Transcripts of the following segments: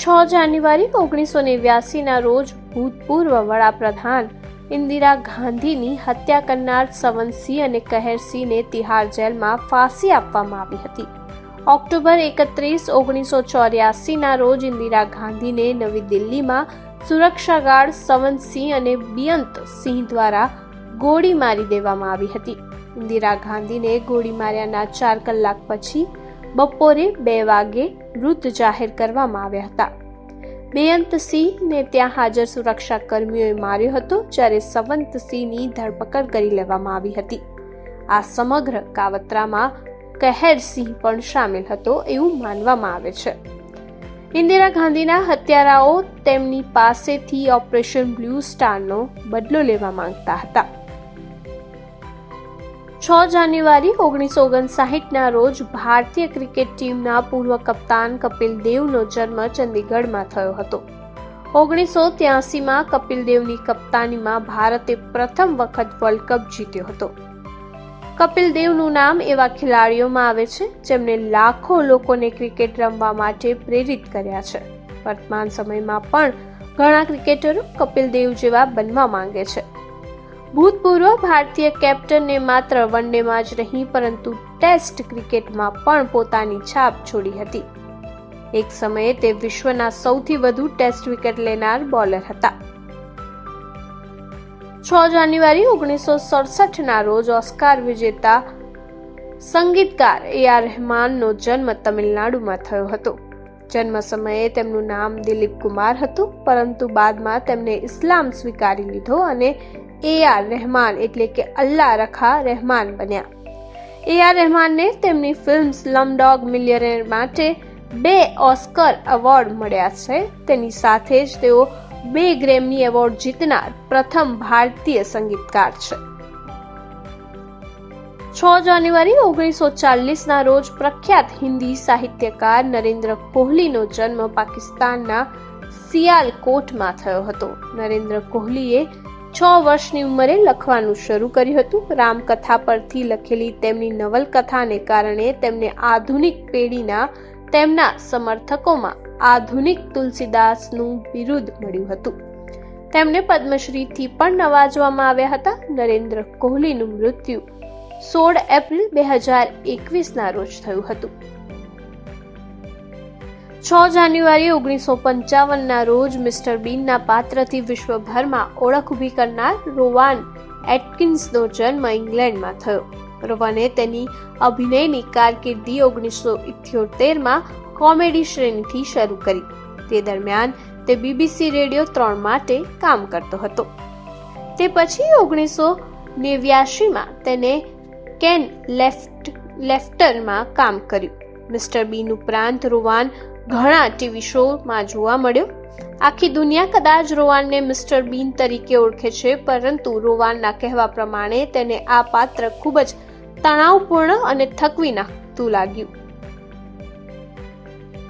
છ જાન્યુઆરી ઓગણીસો નેવ્યાસીના રોજ ભૂતપૂર્વ વડાપ્રધાન ઇન્દિરા ગાંધીની હત્યા કરનાર સવનસિંહ અને કહેરસિંહને તિહાર જેલમાં ફાંસી આપવામાં આવી હતી. ઓક્ટોબર એકત્રીસ, ઓગણીસો ચોર્યાસીના રોજ ઇન્દિરા ગાંધીને નવી દિલ્હીમાં સુરક્ષા ગાર્ડ સવનસિંહ અને બિયંત સિંહ દ્વારા ગોળી મારી દેવામાં આવી હતી. ઇન્દિરા ગાંધીને ગોળી માર્યાના ચાર કલાક પછી બપોરે બે વાગે મૃત જાહેર કરવામાં આવ્યા હતા. બેયંતસિંહને ત્યાં હાજર સુરક્ષા કર્મીઓએ માર્યો હતો, જ્યારે સવંતસિંહની ધરપકડ કરી લેવામાં આવી હતી. આ સમગ્ર કાવતરામાં કહેરસિંહ પણ સામેલ હતો એવું માનવામાં આવે છે. ઇન્દિરા ગાંધીના હત્યારાઓ તેમની પાસેથી ઓપરેશન બ્લુ સ્ટારનો બદલો લેવા માંગતા હતા. છ જાન્યુઆરી ઓગણીસો ઓગણસાઠના રોજ ભારતીય ક્રિકેટ ટીમના પૂર્વ કપ્તાન કપિલ દેવનો જન્મ ચંદીગઢમાં થયો હતો. ઓગણીસો ત્યાસીમાં કપિલ દેવની કપ્તાનીમાં ભારતે પ્રથમ વખત વર્લ્ડ કપ જીત્યો હતો. કપિલ દેવનું નામ એવા ખેલાડીઓમાં આવે છે જેમણે લાખો લોકોને ક્રિકેટ રમવા માટે પ્રેરિત કર્યા છે. વર્તમાન સમયમાં પણ ઘણા ક્રિકેટરો કપિલ દેવ જેવા બનવા માંગે છે. ભૂતપૂર્વ ભારતીય કેપ્ટનને માત્ર વનડેમાં જ નહીં, પરંતુ ટેસ્ટ ક્રિકેટમાં પણ પોતાની છાપ છોડી હતી. એક સમયે તે વિશ્વના સૌથી વધુ ટેસ્ટ વિકેટ લેનાર બોલર હતા. છ જાન્યુઆરી ઓગણીસો સડસઠના રોજ ઓસ્કાર વિજેતા સંગીતકાર એ આર રહેમાનનો જન્મ તમિલનાડુમાં થયો હતો. જન્મ સમયે તેમનું નામ દિલીપ કુમાર હતું, પરંતુ બાદમાં તેમને ઇસ્લામ સ્વીકારી લીધો અને એ આર રહેમાન એટલે કે અલ્લાહ રખા રહેમાન બન્યા. એ આર રહેમાનને તેમની ફિલ્મ સ્લમડોગ મિલિયનેર માટે બે ઓસ્કર એવોર્ડ મળ્યા છે. તેની સાથે જ તેઓ બે ગ્રેમી એવોર્ડ જીતનાર પ્રથમ ભારતીય સંગીતકાર છે. છ જાન્યુઆરી ઓગણીસો ચાલીસના રોજ પ્રખ્યાત હિન્દી સાહિત્યકાર નરેન્દ્ર કોહલીનો જન્મ પાકિસ્તાનના સિયાલકોટમાં થયો હતો. નરેન્દ્ર કોહલીએ છ વર્ષની ઉંમરે લખવાનું શરૂ કર્યું હતું. રામકથા પરથી લખેલી તેમની નવલકથાને કારણે તેમને આધુનિક પેઢીના તેમના સમર્થકોમાં આધુનિક તુલસીદાસનું બિરુદ મળ્યું હતું. તેમને પદ્મશ્રીથી પણ નવાજવામાં આવ્યા હતા. નરેન્દ્ર કોહલીનું મૃત્યુ સોળ એપ્રિલ બે હજાર એકવીસના રોજ થયું હતું. છ જાન્યુઆરી ઓગણીસો પંચાવનના રોજ મિસ્ટર બીનના પાત્રથી વિશ્વભરમાં ઓળખ ઊભી કરનાર રોવાન એટકિન્સનો જન્મ ઇંગ્લેન્ડમાં થયો. રોવાને તેની અભિનયની કારકિર્દી ઓગણીસો ઇઠ્યોતેરમાં કોમેડી શ્રેણીથી શરૂ કરી. તે દરમિયાન તે બીબીસી રેડિયો ત્રણ માટે કામ કરતો હતો. તે પછી ઓગણીસો નેવ્યાશીમાં તેને કેન લેફ્ટ, લેફ્ટરમાં કામ કર્યું. મિસ્ટર બીન ઉપરાંત રોવાન ઘણા ટીવી શોમાં જોવા મળ્યો. આખી દુનિયા કદાચ રોવાનને મિસ્ટર બીન તરીકે ઓળખે છે, પરંતુ રોવાનના કહેવા પ્રમાણે તેને આ પાત્ર ખૂબ જ તણાવપૂર્ણ અને થકવી નાખતું લાગ્યું.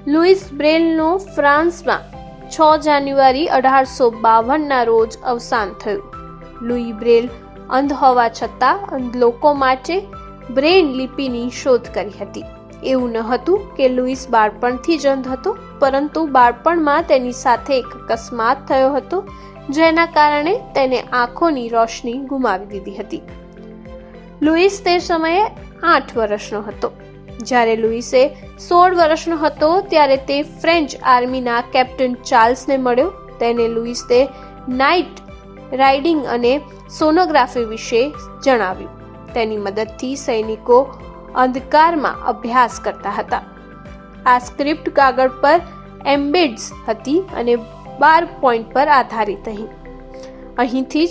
લુઈસ બ્રેલનો ફ્રાન્સમાં છ જાન્યુઆરી અઢારસો બાવનના રોજ અવસાન થયું. લુઈ બ્રેલ અંધ હોવા છતાં લોકો માટે બ્રેન લિપિની શોધ કરી હતી. એવું ન હતું કે લુઈસ બાળપણથી જ અંધ હતો, પરંતુ બાળપણમાં તેની સાથે એક અકસ્માત થયો હતો, જેના કારણે તેને આંખોની રોશની ગુમાવી દીધી હતી. લુઈસ તે સમયે આઠ વર્ષનો હતો. જ્યારે લુઈસે સોળ વર્ષનો હતો, ત્યારે તે ફ્રેન્ચ આર્મીના કેપ્ટન ચાર્લ્સને મળ્યો. તેને લુઈસ તે નાઇટ રાઇડિંગ અને સોનોગ્રાફી વિશે જણાવ્યું. તેની મદદથી સૈનિકો અંધકારમાં અભ્યાસ કરતા હતા. આ સ્ક્રિપ્ટ કાગળ પર એમ્બેડ્સ હતી અને બાર પોઈન્ટ પર આધારિત હતી. અહીંથી જ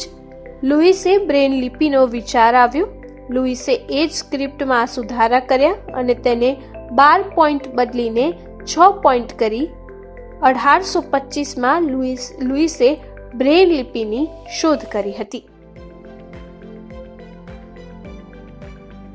લુઈસે બ્રેન લિપિનો વિચાર આવ્યો. લુઈસે એ જ સ્ક્રિપ્ટમાં સુધારા કર્યા અને તેને બાર પોઈન્ટ બદલીને છ પોઈન્ટ કરી અઢારસો પચીસમાં લુઈસ લુઈસે બ્રેન લિપિની શોધ કરી હતી.